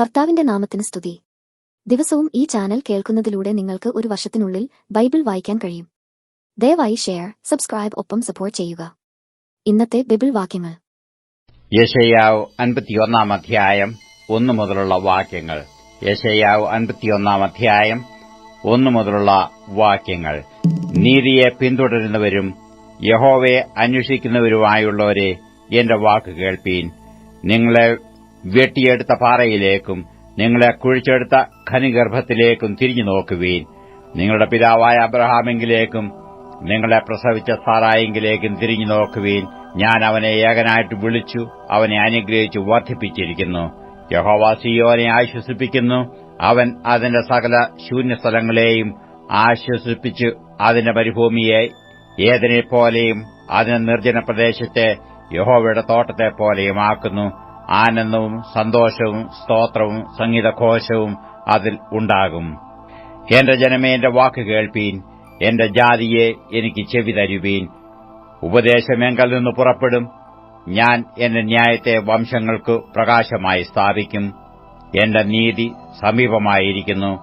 കർത്താവിന്റെ നാമത്തിന് സ്തുതി. ദിവസവും ഈ ചാനൽ കേൾക്കുന്നതിലൂടെ നിങ്ങൾക്ക് ഒരു വർഷത്തിനുള്ളിൽ ബൈബിൾ വായിക്കാൻ കഴിയും. ദയവായി ഷെയർ സബ്സ്ക്രൈബ് ഒപ്പം സപ്പോർട്ട് ചെയ്യുക. ഇന്നത്തെ ബൈബിൾ വാക്യങ്ങൾ. യശയാവ് അൻപത്തിയൊന്നാം അധ്യായം ഒന്നു മുതലുള്ള വാക്യങ്ങൾ. യശയാവ് അൻപത്തിയൊന്നാം അധ്യായം ഒന്നു മുതലുള്ള വാക്യങ്ങൾ. നീതിയെ പിന്തുടരുന്നവരും യഹോവയെ അന്വേഷിക്കുന്നവരുമായുള്ളവരെ എന്റെ വാക്ക് കേൾപ്പീൻ. നിങ്ങളെ വെട്ടിയെടുത്ത പാറയിലേക്കും നിങ്ങളെ കുഴിച്ചെടുത്ത ഖനിഗർഭത്തിലേക്കും തിരിഞ്ഞു നോക്കുവീൻ. നിങ്ങളുടെ പിതാവായ അബ്രഹാമെങ്കിലേക്കും നിങ്ങളെ പ്രസവിച്ച സാറായെങ്കിലേക്കും തിരിഞ്ഞു നോക്കുവീൻ. ഞാൻ അവനെ ഏകനായിട്ട് വിളിച്ചു അവനെ അനുഗ്രഹിച്ചു വർദ്ധിപ്പിച്ചിരിക്കുന്നു. യഹോവ സിയോനെ ആശ്വസിപ്പിക്കുന്നു. അവൻ അതിന്റെ സകല ശൂന്യസ്ഥലങ്ങളെയും ആശ്വസിപ്പിച്ച് അതിന്റെ മരുഭൂമിയെ ഏതിനെപ്പോലെയും അതിന്റെ നിർജന പ്രദേശത്തെ യഹോവയുടെ തോട്ടത്തെപ്പോലെയും ആക്കുന്നു. ആനന്ദവും സന്തോഷവും സ്തോത്രവും സംഗീതഘോഷവും അതിൽ ഉണ്ടാകും. എന്റെ ജനമേ എന്റെ വാക്ക് കേൾപ്പീൻ. എന്റെ ജാതിയെ എനിക്ക് ചെവി തരുവീൻ. ഉപദേശമെങ്കൽ നിന്ന് പുറപ്പെടും. ഞാൻ എന്റെ ന്യായത്തെ വംശങ്ങൾക്ക് പ്രകാശമായി സ്ഥാപിക്കും. എന്റെ നീതി സമീപമായിരിക്കുന്നു.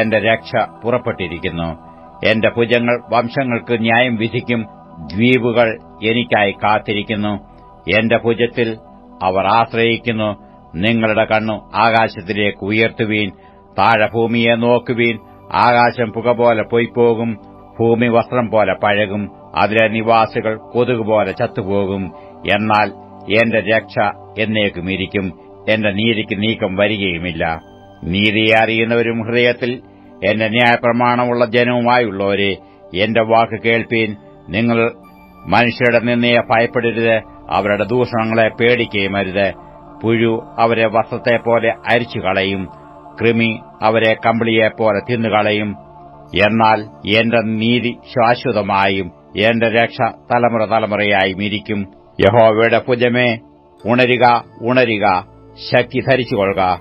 എന്റെ രക്ഷ പുറപ്പെട്ടിരിക്കുന്നു. എന്റെ ഭുജങ്ങൾ വംശങ്ങൾക്ക് ന്യായം വിധിക്കും. ദ്വീപുകൾ എനിക്കായി കാത്തിരിക്കുന്നു. എന്റെ ഭുജത്തിൽ അവർ ആശ്രയിക്കുന്നു. നിങ്ങളുടെ കണ്ണു ആകാശത്തിലേക്ക് ഉയർത്തുവീൻ താഴെ ഭൂമിയെ നോക്കുവീൻ. ആകാശം പുക പോലെ പൊയ്പോകും ഭൂമി വസ്ത്രം പോലെ പഴകും. അതിലെ നിവാസികൾ കൊതുക് പോലെ ചത്തുപോകും. എന്നാൽ എന്റെ രക്ഷ എന്നേക്കും ഇരിക്കും. എന്റെ നീതിക്ക് നീക്കം വരികയുമില്ല. നീതിയെ അറിയുന്നവരും ഹൃദയത്തിൽ എന്റെ ന്യായപ്രമാണമുള്ള ജനവുമായുള്ളവരെ എന്റെ വാക്ക് കേൾപ്പീൻ. നിങ്ങൾ മനുഷ്യരുടെ നിന്നയെ ഭയപ്പെടരുത്. അവരുടെ ദൂഷണങ്ങളെ പേടിക്കുകയും അരുത്. പുഴു അവരെ വസ്ത്രത്തെപ്പോലെ അരിച്ചു കളയും. കൃമി അവരെ കമ്പിളിയെപ്പോലെ തിന്നുകളയും എന്നാൽ എന്റെ നീതി ശാശ്വതമായും എന്റെ രക്ഷ തലമുറ തലമുറയായും ഇരിക്കും. യഹോവയുടെ ഭുജമേ ഉണരുക ഉണരുക ശക്തി ധരിച്ചുകൊള്ളുക.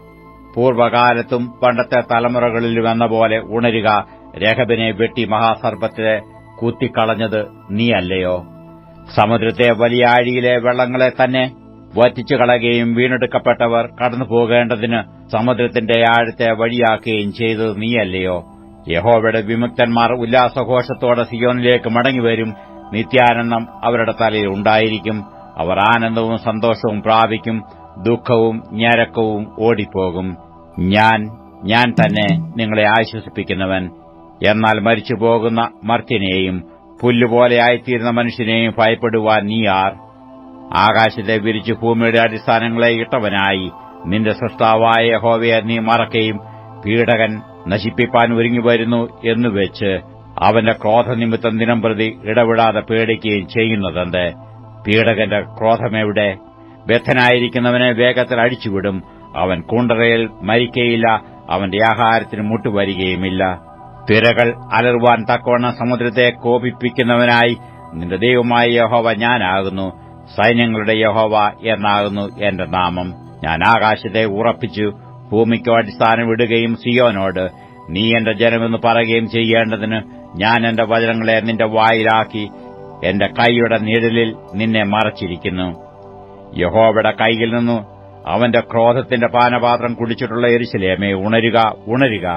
പൂർവകാലത്തും പണ്ടത്തെ തലമുറകളിലും എന്ന പോലെ ഉണരുക. രഹബിനെ വെട്ടി മഹാസർപ്പത്തെ കുത്തിക്കളഞ്ഞത് നീയല്ലയോ? സമുദ്രത്തെ വലിയ ആഴിയിലെ വെള്ളങ്ങളെ തന്നെ വറ്റിച്ചു കളയുകയും വീണെടുക്കപ്പെട്ടവർ കടന്നു പോകേണ്ടതിന് സമുദ്രത്തിന്റെ ആഴത്തെ വഴിയാക്കുകയും ചെയ്തത് നീയല്ലയോ? യഹോവയുടെ വിമുക്തന്മാർ ഉല്ലാസഘോഷത്തോടെ സിയോനിലേക്ക് മടങ്ങിവരും. നിത്യാനന്ദം അവരുടെ തലയിൽ ഉണ്ടായിരിക്കും. അവർ ആനന്ദവും സന്തോഷവും പ്രാപിക്കും. ദുഃഖവും ഞരക്കവും ഓടിപ്പോകും. ഞാൻ ഞാൻ തന്നെ നിങ്ങളെ ആശ്വസിപ്പിക്കുന്നവൻ. എന്നാൽ മരിച്ചുപോകുന്ന പോകുന്ന മർത്യനെയും പുല്ലുപോലെയായിത്തീരുന്ന മനുഷ്യനെയും ഭയപ്പെടുവാൻ നീ ആർ. ആകാശത്തെ വിരിച്ച് ഭൂമിയുടെ അടിസ്ഥാനങ്ങളെ ഇട്ടവനായി നിന്റെ സൃഷ്ടാവായ ഹോവയെ നീ മറക്കുകയും പീഡകൻ നശിപ്പിപ്പാൻ ഒരുങ്ങി വരുന്നു എന്നുവെച്ച് അവന്റെ ക്രോധനിമിത്തം ദിനം പ്രതി ഇടപെടാതെ പേടിക്കുകയും ചെയ്യുന്നതെന്ത്? പീഡകന്റെ ക്രോധമെവിടെ? ബദ്ധനായിരിക്കുന്നവനെ വേഗത്തിൽ അടിച്ചുവിടും. അവൻ കുണ്ടറയിൽ മരിക്കയില്ല. അവന്റെ ആഹാരത്തിന് മുട്ടുവരികയുമില്ല. തിരകൾ അലർവാൻ തക്കവണ്ണ സമുദ്രത്തെ കോപിപ്പിക്കുന്നവനായി നിന്റെ ദൈവമായ യഹോവ ഞാനാകുന്നു. സൈന്യങ്ങളുടെ യഹോവ എന്നാകുന്നു എന്റെ നാമം. ഞാൻ ആകാശത്തെ ഉറപ്പിച്ചു ഭൂമിക്കോ അടിസ്ഥാനം ഇടുകയും സിയോനോട് നീ എന്റെ ജനമെന്ന് പറയുകയും ചെയ്യേണ്ടതിന് ഞാൻ എന്റെ വചനങ്ങളെ നിന്റെ വായിലാക്കി എന്റെ കൈയുടെ നിഴലിൽ നിന്നെ മറച്ചിരിക്കുന്നു. യഹോവയുടെ കൈയിൽ നിന്നു അവന്റെ ക്രോധത്തിന്റെ പാനപാത്രം കുടിച്ചിട്ടുള്ള എരിശിലേമേ ഉണരുക ഉണരുക.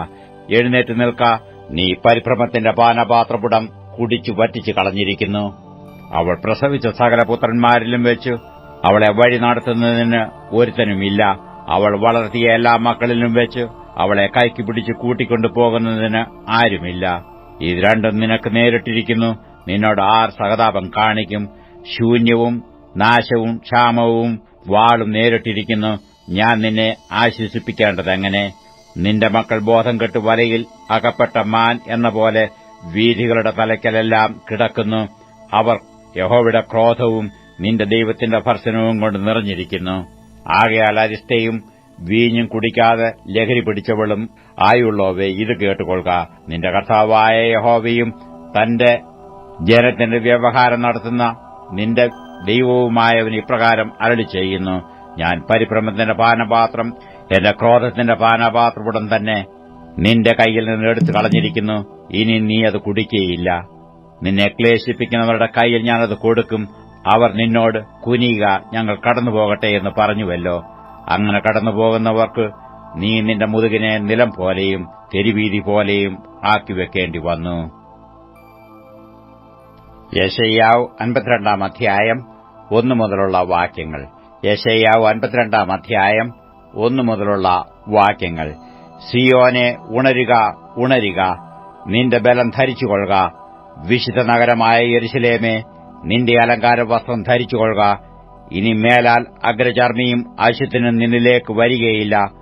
എഴുന്നേറ്റ് നിൽക്ക നീ പരിഭ്രമത്തിന്റെ പാനപാത്രപുടം കുടിച്ചു വറ്റിച്ചു കളഞ്ഞിരിക്കുന്നു. അവൾ പ്രസവിച്ച സകല പുത്രന്മാരിലും വെച്ചു. അവളെ വഴി നടത്തുന്നതിന് ഒരുത്തനുമില്ല. അവൾ വളർത്തിയ എല്ലാ മക്കളിലും വെച്ച്. അവളെ കൈക്ക് പിടിച്ച് കൂട്ടിക്കൊണ്ടു പോകുന്നതിന് ആരുമില്ല. ഇത് രണ്ടും നിനക്ക് നേരിട്ടിരിക്കുന്നു. നിന്നോട് ആർ സഹതാപം കാണിക്കും. ശൂന്യവും നാശവും ക്ഷാമവും വാളും നേരിട്ടിരിക്കുന്നു. ഞാൻ നിന്നെ ആശ്വസിപ്പിക്കേണ്ടതെങ്ങനെ? നിന്റെ മക്കൾ ബോധം കെട്ട് വലയിൽ അകപ്പെട്ട മാൻ എന്ന പോലെ വീഥികളുടെ തലയ്ക്കലെല്ലാം കിടക്കുന്നു. അവർ യഹോവിടെ ക്രോധവും നിന്റെ ദൈവത്തിന്റെ ഭർസനവും കൊണ്ട് നിറഞ്ഞിരിക്കുന്നു. ആകയാൽ അരിഷ്ടയും വീഞ്ഞും കുടിക്കാതെ ലഹരി പിടിച്ചവളും ആയുള്ളവേ ഇത് കേട്ടുകൊള്ളുക. നിന്റെ കർത്താവായ യഹോവയും തന്റെ ജനത്തിന്റെ വ്യവഹാരം നടത്തുന്ന നിന്റെ ദൈവവുമായവൻ ഇപ്രകാരം അരളി ചെയ്യുന്നു ഞാൻ പരിഭ്രമത്തിന്റെ പാനപാത്രം എന്റെ ക്രോധത്തിന്റെ പാനപാത്രപുടം തന്നെ നിന്റെ കയ്യിൽ നിന്ന് എടുത്തു കളഞ്ഞിരിക്കുന്നു. ഇനി നീ അത് കുടിക്കുകയില്ല നിന്നെ ക്ലേശിപ്പിക്കുന്നവരുടെ കയ്യിൽ ഞാനത് കൊടുക്കും. അവർ നിന്നോട് കുനിയുക ഞങ്ങൾ കടന്നു പോകട്ടെ എന്ന് പറഞ്ഞുവല്ലോ. അങ്ങനെ കടന്നുപോകുന്നവർക്ക് നീ നിന്റെ മുതുകിനെ നിലം പോലെയും തെരുവീതി പോലെയും ആക്കി വെക്കേണ്ടി വന്നു. യശയ്യാവ് അൻപത്തിരണ്ടാം അധ്യായം ഒന്നു മുതലുള്ള വാക്യങ്ങൾ. യശയ്യാവ് അൻപത്തിരണ്ടാം അധ്യായം ഒന്നു മുതലുള്ള വാക്യങ്ങൾ. സിയോനെ ഉണരുക ഉണരുക. നിന്റെ ബലം ധരിച്ചുകൊള്ളുക. വിശുദ്ധ നഗരമായ യെരുശലേമേ നിന്റെ അലങ്കാര വസ്ത്രം ധരിച്ചുകൊള്ളുക. ഇനി മേലാൽ അഗ്രചർമ്മിയും അശുദ്ധനും നിന്നിലേക്ക് വരികയില്ല.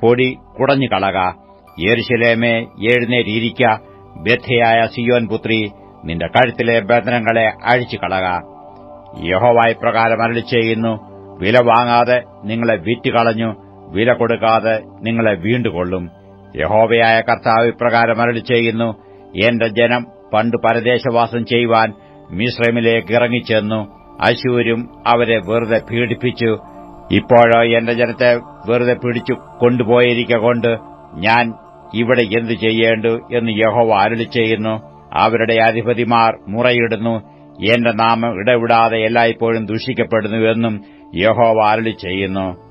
പൊടി കുടഞ്ഞു കളക. യെരുശലേമേ എഴുന്നേറ്റിരിക്ക. ബദ്ധയായ സിയോൻ പുത്രി നിന്റെ കഴുത്തിലെ ബന്ധനങ്ങളെ അഴിച്ചു കളക. യഹോവായി പ്രകാരം അരളി ചെയ്യുന്നു വില വാങ്ങാതെ നിങ്ങളെ വിറ്റുകളഞ്ഞു. വില കൊടുക്കാതെ നിങ്ങളെ വീണ്ടുകൊള്ളും. യഹോവയായ കർത്താവ് ഇപ്രകാരം അരളി ചെയ്യുന്നു എന്റെ ജനം പണ്ട് പരദേശവാസം ചെയ്യുവാൻ മിശ്രമിലേക്ക് ഇറങ്ങിച്ചെന്നു. അശൂരും അവരെ വെറുതെ പീഡിപ്പിച്ചു. ഇപ്പോഴോ എന്റെ ജനത്തെ വെറുതെ പിടിച്ചു കൊണ്ടുപോയിരിക്കൊണ്ട് ഞാൻ ഇവിടെ എന്തു ചെയ്യേണ്ടു എന്ന് യഹോവ അരളി ചെയ്യുന്നു അവരുടെ അധിപതിമാർ മുറയിടുന്നു. എന്റെ നാമം ഇടവിടാതെ എല്ലായ്പ്പോഴും ദുഷിക്കപ്പെടുന്നുവെന്നും യഹോവ അരളി ചെയ്യുന്നു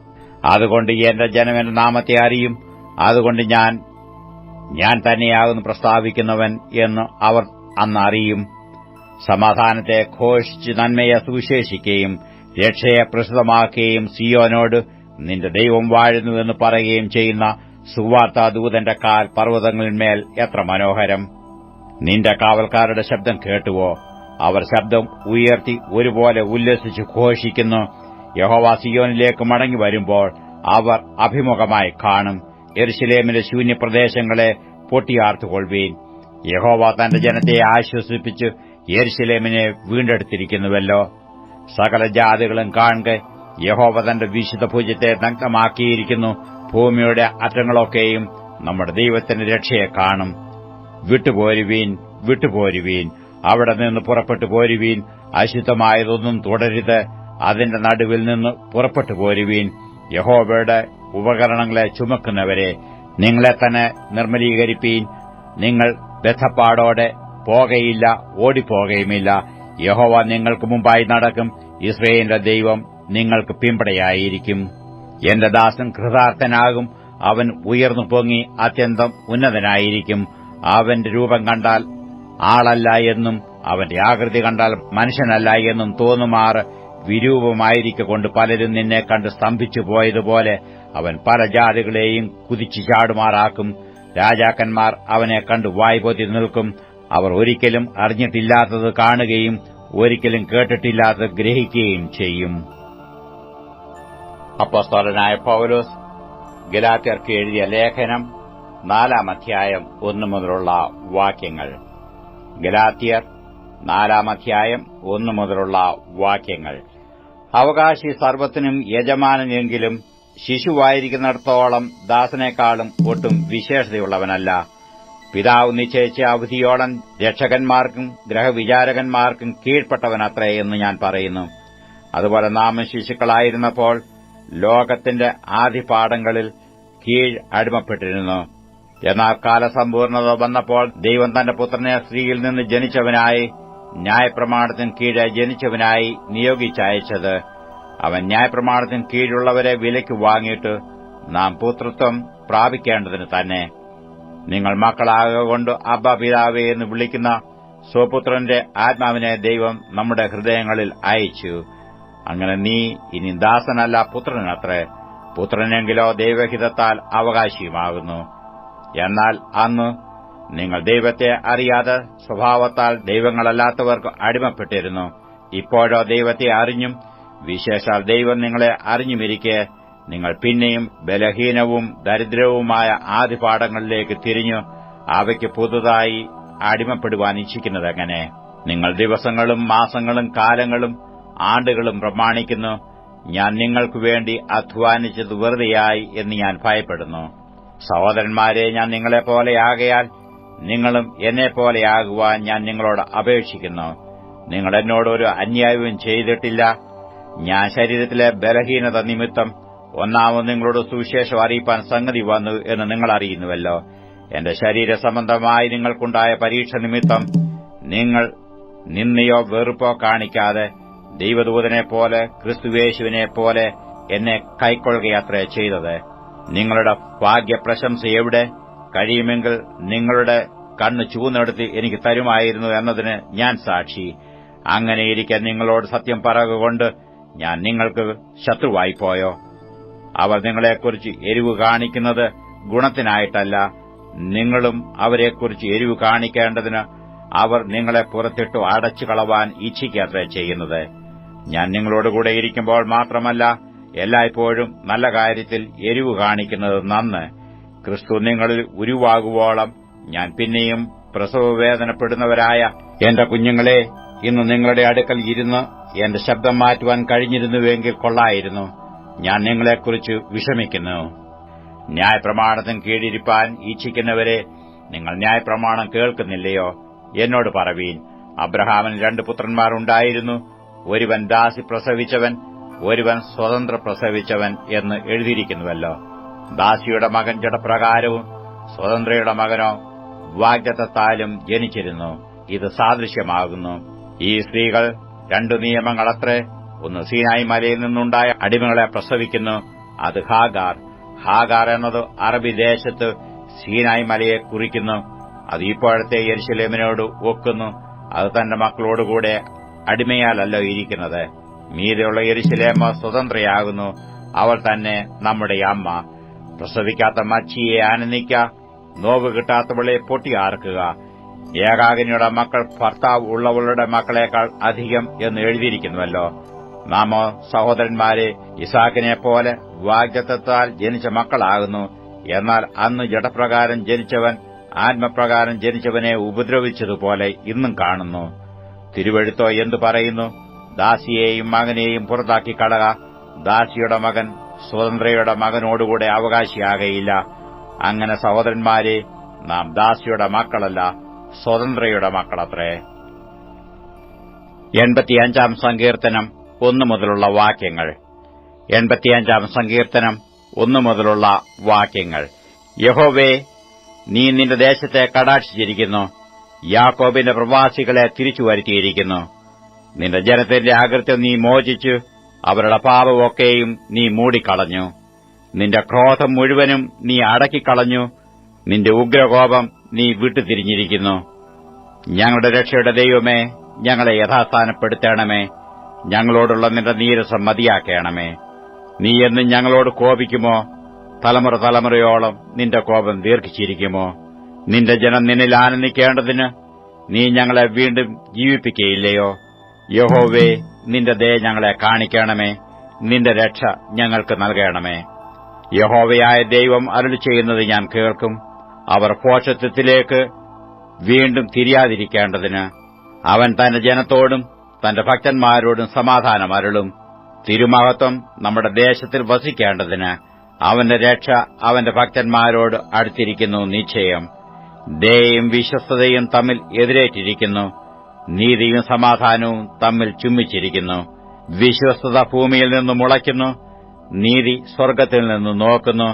അതുകൊണ്ട് എന്റെ ജനം എന്റെ നാമത്തെ അറിയും. അതുകൊണ്ട് ഞാൻ ഞാൻ തന്നെയാകുന്ന പ്രസ്താവിക്കുന്നവൻ എന്ന് അവർ അന്നറിയും സമാധാനത്തെ ഘോഷിച്ച് നന്മയെ സുവിശേഷിക്കുകയും രക്ഷയെ പ്രസിദ്ധമാക്കുകയും സിയോനോട് നിന്റെ ദൈവം വാഴുന്നുവെന്ന് പറയുകയും ചെയ്യുന്ന സുവാർത്താ ദൂതന്റെ കാൽ പർവതങ്ങളിന്മേൽ എത്ര മനോഹരം. നിന്റെ കാവൽക്കാരുടെ ശബ്ദം കേട്ടുവോ? അവർ ശബ്ദം ഉയർത്തി ഒരുപോലെ ഉല്ലസിച്ച് ഘോഷിക്കുന്നു. യഹോവ സിയോനിലേക്ക് മടങ്ങി വരുമ്പോൾ അവർ അഭിമുഖമായി കാണും. എരുശലേമിലെ ശൂന്യപ്രദേശങ്ങളെ പൊട്ടിയാർത്തുകൊള്ളുവീൻ യഹോവ തന്റെ ജനത്തെ ആശ്വസിപ്പിച്ച് യെരുശലേമിനെ വീണ്ടെടുത്തിരിക്കുന്നുവല്ലോ. സകല ജാതികളും കാണുക യഹോവ തന്റെ വിശുദ്ധ പൂജ്യത്തെ നഗ്നമാക്കിയിരിക്കുന്നു. ഭൂമിയുടെ അറ്റങ്ങളൊക്കെയും നമ്മുടെ ദൈവത്തിന്റെ രക്ഷയെ കാണും. വിട്ടുപോരുവീൻ വിട്ടുപോരുവീൻ. അവിടെ നിന്ന് പുറപ്പെട്ടു പോരുവീൻ അശുദ്ധമായതൊന്നും തുടരുത്. അതിന്റെ നടുവിൽ നിന്ന് പുറപ്പെട്ടു പോരുവീൻ. യഹോബയുടെ ഉപകരണങ്ങളെ ചുമക്കുന്നവരെ നിങ്ങളെ തന്നെ നിർമ്മലീകരിപ്പീൻ. നിങ്ങൾ ബന്ധപ്പാടോടെ പോകയില്ല ഓടിപ്പോകയുമില്ല. യഹോവ നിങ്ങൾക്ക് മുമ്പായി നടക്കും. ഇസ്രയേലിന്റെ ദൈവം നിങ്ങൾക്ക് പിമ്പടയായിരിക്കും എന്റെ ദാസൻ കൃതാർത്ഥനാകും. അവൻ ഉയർന്നു പൊങ്ങി അത്യന്തം ഉന്നതനായിരിക്കും. അവന്റെ രൂപം കണ്ടാൽ ആളല്ല എന്നും അവന്റെ ആകൃതി കണ്ടാൽ മനുഷ്യനല്ല എന്നും തോന്നുമാറ്. വിരൂപമായിരിക്കൊണ്ട് പലരും നിന്നെ കണ്ട് സ്തംഭിച്ചു പോയതുപോലെ അവൻ പല ജാതികളെയും കുതിച്ചു ചാടുമാറാക്കും. രാജാക്കന്മാർ അവനെ കണ്ട് വായ്പൊത്തി നിൽക്കും. അവർ ഒരിക്കലും അറിഞ്ഞിട്ടില്ലാത്തത് കാണുകയും ഒരിക്കലും കേട്ടിട്ടില്ലാത്തത് ഗ്രഹിക്കുകയും ചെയ്യും. അപ്പസ്തോലനായ പൌലോസ് ഗലാത്യർക്ക് എഴുതിയ ലേഖനം നാലാം അധ്യായം ഒന്നു മുതലുള്ള വാക്യങ്ങൾ. ഗലാത്യർ നാലാം അധ്യായം ഒന്നു മുതലുള്ള വാക്യങ്ങൾ. അവകാശി സർവത്തിനും യജമാനനെങ്കിലും ശിശുവായിരിക്കുന്നിടത്തോളം ദാസനേക്കാളും ഒട്ടും വിശേഷതയുള്ളവനല്ല. പിതാവ് നിശ്ചയിച്ച അവധിയോളം രക്ഷകന്മാർക്കും ഗ്രഹവിചാരകന്മാർക്കും കീഴ്പ്പെട്ടവനത്രേ എന്ന് ഞാൻ പറയുന്നു. അതുപോലെ നാമ ശിശുക്കളായിരുന്നപ്പോൾ ലോകത്തിന്റെ ആദിപാഠങ്ങളിൽ കീഴ് അടിമപ്പെട്ടിരുന്നു. എന്നാൽ കാലസമ്പൂർണത വന്നപ്പോൾ ദൈവം തന്റെ പുത്രനെ സ്ത്രീയിൽ നിന്ന് ജനിച്ചവനായി ന്യായപ്രമാണത്തിന് കീഴെ ജനിച്ചവനായി നിയോഗിച്ചയച്ചത്. അവൻ ന്യായപ്രമാണത്തിന് കീഴുള്ളവരെ വിലയ്ക്ക് വാങ്ങിയിട്ട് നാം പുത്രത്വം പ്രാപിക്കേണ്ടതിന് തന്നെ. നിങ്ങൾ മക്കളാകൊണ്ട് അബ്ബ പിതാവേ എന്ന് വിളിക്കുന്ന സ്വപുത്രന്റെ ആത്മാവിനെ ദൈവം നമ്മുടെ ഹൃദയങ്ങളിൽ അയച്ചു. അങ്ങനെ നീ ഇനി ദാസനല്ല പുത്രനത്രേ. പുത്രനെങ്കിലോ ദൈവഹിതത്താൽ അവകാശിയുമാകുന്നു. എന്നാൽ അന്ന് നിങ്ങൾ ദൈവത്തെ അറിയാതെ സ്വഭാവത്താൽ ദൈവങ്ങളല്ലാത്തവർക്ക് അടിമപ്പെട്ടിരുന്നു. ഇപ്പോഴോ ദൈവത്തെ അറിഞ്ഞും വിശേഷാൽ ദൈവം നിങ്ങളെ അറിഞ്ഞുമിരിക്കെ. നിങ്ങൾ പിന്നെയും ബലഹീനവും ദരിദ്രവുമായ ആദിപാഠങ്ങളിലേക്ക് തിരിഞ്ഞു അവയ്ക്ക് പുതുതായി അടിമപ്പെടുവാൻ ഇച്ഛിക്കുന്നതെങ്ങനെ? നിങ്ങൾ ദിവസങ്ങളും മാസങ്ങളും കാലങ്ങളും ആണ്ടുകളും പ്രമാണിക്കുന്നു. ഞാൻ നിങ്ങൾക്കു വേണ്ടി അധ്വാനിച്ചത് വെറുതെയായി എന്ന് ഞാൻ ഭയപ്പെടുന്നു. സഹോദരന്മാരെ ഞാൻ നിങ്ങളെപ്പോലെയാകയാൽ നിങ്ങളും എന്നെപ്പോലെയാകുവാൻ ഞാൻ നിങ്ങളോട് അപേക്ഷിക്കുന്നു. നിങ്ങൾ എന്നോട് ഒരു അന്യായവും ചെയ്തിട്ടില്ല. ഞാൻ ശരീരത്തിലെ ബലഹീനത നിമിത്തം ഒന്നാമത് നിങ്ങളോട് സുവിശേഷം അറിയിപ്പാൻ സംഗതി വന്നു എന്ന് നിങ്ങൾ അറിയുന്നുവല്ലോ. എന്റെ ശരീര സംബന്ധമായി നിങ്ങൾക്കുണ്ടായ പരീക്ഷ നിമിത്തം നിങ്ങൾ നിന്നയോ വെറുപ്പോ കാണിക്കാതെ ദൈവദൂതനെ പോലെ ക്രിസ്തുവേശുവിനെ പോലെ എന്നെ കൈക്കൊള്ളുകയാത്ര ചെയ്തത്. നിങ്ങളുടെ ഭാഗ്യപ്രശംസ എവിടെ? കഴിയുമെങ്കിൽ നിങ്ങളുടെ കണ്ണ് ചൂന്നെടുത്ത് എനിക്ക് തരുമായിരുന്നു എന്നതിന് ഞാൻ സാക്ഷി. അങ്ങനെയിരിക്കെ നിങ്ങളോട് സത്യം പറയുകൊണ്ട് ഞാൻ നിങ്ങൾക്ക് ശത്രുവായിപ്പോയോ അവർ നിങ്ങളെക്കുറിച്ച് എരിവ് കാണിക്കുന്നത് ഗുണത്തിനായിട്ടല്ല. നിങ്ങളും അവരെക്കുറിച്ച് എരിവ് കാണിക്കേണ്ടതിന് അവർ നിങ്ങളെ പുറത്തിട്ടു അടച്ചു കളവാൻ ഇച്ഛിക്കാത്രേ ചെയ്യുന്നത്. ഞാൻ നിങ്ങളോടുകൂടെ ഇരിക്കുമ്പോൾ മാത്രമല്ല എല്ലായ്പ്പോഴും നല്ല കാര്യത്തിൽ എരിവ് കാണിക്കുന്നത് നന്ന്. ക്രിസ്തു നിങ്ങളിൽ ഉരുവാകുവോളം ഞാൻ പിന്നെയും പ്രസവവേദനപ്പെടുന്നവരായ എന്റെ കുഞ്ഞുങ്ങളെ ഇന്ന് നിങ്ങളുടെ അടുക്കൽ ഇരുന്ന് എന്റെ ശബ്ദം മാറ്റുവാൻ കഴിഞ്ഞിരുന്നുവെങ്കിൽ കൊള്ളായിരുന്നു. ഞാൻ നിങ്ങളെക്കുറിച്ച് വിഷമിക്കുന്നു. ന്യായപ്രമാണത്തിന് കീഴിരിപ്പാൻ ഇച്ഛിക്കുന്നവരെ നിങ്ങൾ ന്യായപ്രമാണം കേൾക്കുന്നില്ലയോ? എന്നോട് പറവീൻ അബ്രഹാമിന് രണ്ട് പുത്രന്മാരുണ്ടായിരുന്നു ഒരുവൻ ദാസി പ്രസവിച്ചവൻ ഒരുവൻ സ്വതന്ത്ര പ്രസവിച്ചവൻ എന്ന് എഴുതിയിരിക്കുന്നുവല്ലോ. ദാസിയുടെ മകൻ ജഡപ്രകാരവും സ്വതന്ത്രയുടെ മകനോ വാഗ്ദത്താലും ജനിച്ചിരുന്നു. ഇത് സാദൃശ്യമാകുന്നു. ഈ സ്ത്രീകൾ രണ്ടു നിയമങ്ങളത്രേ. ഒന്ന് സീനായി മലയിൽ നിന്നുണ്ടായ അടിമകളെ പ്രസവിക്കുന്നു. അത് ഹാഗാർ. ഹാഗാർ എന്നത് അറബി ദേശത്ത് സീനായി മലയെ കുറിക്കുന്നു. അത് ഇപ്പോഴത്തെ യരിശലേമിനോട് ഒക്കുന്നു. അത് തന്റെ മക്കളോടുകൂടെ അടിമയാലല്ലോ ഇരിക്കുന്നത്. മീതെയുള്ള യരിശലേമ സ്വതന്ത്രയാകുന്നു. അവൾ തന്നെ നമ്മുടെ അമ്മ. പ്രസവിക്കാത്ത മച്ചിയെ ആനന്ദിക്ക. നോവ് കിട്ടാത്തവളെ പൊട്ടിയാർക്കുക. ഏകാകിനിയുടെ മക്കൾ ഭർത്താവ് ഉള്ളവളുടെ മക്കളേക്കാൾ അധികം എന്ന് എഴുതിയിരിക്കുന്നുവല്ലോ. നാമോ സഹോദരന്മാരെ ഇസാക്കിനെ പോലെ വാഗ്ദത്താൽ ജനിച്ച മക്കളാകുന്നു. എന്നാൽ അന്ന് ജഡപ്രകാരം ജനിച്ചവൻ ആത്മപ്രകാരം ജനിച്ചവനെ ഉപദ്രവിച്ചതുപോലെ ഇന്നും കാണുന്നു. തിരുവഴുത്തോ എന്തു പറയുന്നു? ദാസിയെയും മകനെയും പുറത്താക്കി കളക. ദാസിയുടെ മകൻ സ്വതന്ത്രയുടെ മകനോടുകൂടെ അവകാശിയാകയില്ല. അങ്ങനെ സഹോദരന്മാരെ നാം ദാസിയുടെ മക്കളല്ല. സ്വതന്ത്രയുടെ മക്കളത്രേ. എൺപത്തിയഞ്ചാം സങ്കീർത്തനം ഒന്നു മുതലുള്ള വാക്യങ്ങൾ. എൺപത്തിയഞ്ചാം സങ്കീർത്തനം ഒന്നു മുതലുള്ള വാക്യങ്ങൾ. യഹോവേ നീ നിന്റെ ദേശത്തെ കടാക്ഷിച്ചിരിക്കുന്നു. യാക്കോബിന്റെ പ്രവാസികളെ തിരിച്ചു വരുത്തിയിരിക്കുന്നു. നിന്റെ ജനത്തിന്റെ അകൃത്യം നീ മോചിച്ചു. അവരുടെ പാപമൊക്കെയും നീ മൂടിക്കളഞ്ഞു. നിന്റെ ക്രോധം മുഴുവനും നീ അടക്കിക്കളഞ്ഞു. നിന്റെ ഉഗ്രകോപം നീ വിട്ടുതിരിഞ്ഞിരിക്കുന്നു. ഞങ്ങളുടെ രക്ഷയുടെ ദൈവമേ ഞങ്ങളെ യഥാസ്ഥാനപ്പെടുത്തണമേ. ഞങ്ങളോടുള്ള നിന്റെ നീരസം മതിയാക്കണമേ. നീ എന്നും ഞങ്ങളോട് കോപിക്കുമോ? തലമുറ തലമുറയോളം നിന്റെ കോപം ദീർഘിച്ചിരിക്കുമോ? നിന്റെ ജനം നിന്നിൽ ആനന്ദിക്കേണ്ടതിന് നീ ഞങ്ങളെ വീണ്ടും ജീവിപ്പിക്കയില്ലയോ? യഹോവേ നിന്റെ ദയ ഞങ്ങളെ കാണിക്കണമേ. നിന്റെ രക്ഷ ഞങ്ങൾക്ക് നൽകണമേ. യഹോവയായ ദൈവം അരുളി ചെയ്യുന്നത് ഞാൻ കേൾക്കും. അവർ പോഷത്വത്തിലേക്ക് വീണ്ടും തിരിയാതിരിക്കേണ്ടതിന് അവൻ തന്റെ ജനത്തോടും തന്റെ ഭക്തന്മാരോടും സമാധാനം അരുളും തിരുമഹത്വം നമ്മുടെ ദേശത്തിൽ വസിക്കേണ്ടതിന് അവന്റെ രക്ഷ അവന്റെ ഭക്തന്മാരോട് അടുത്തിരിക്കുന്നു നിശ്ചയം. ദയയും വിശ്വസ്തതയും തമ്മിൽ എതിരേറ്റിരിക്കുന്നു. നീതിയും സമാധാനവും തമ്മിൽ ചുമ്മിച്ചിരിക്കുന്നു വിശ്വസ്തത ഭൂമിയിൽ നിന്നും മുളയ്ക്കുന്നു. നീതി സ്വർഗത്തിൽ നിന്നും നോക്കുന്നു.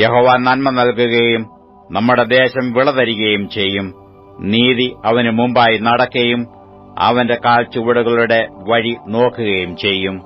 യഹോവ നന്മ നൽകുകയും നമ്മുടെ ദേശം വിളതരികയും ചെയ്യും. നീതി അവന് മുമ്പായി നടക്കുകയും അവന്റെ കാൽ ചുവടുകളുടെ വഴി നോക്കുകയും ചെയ്യും.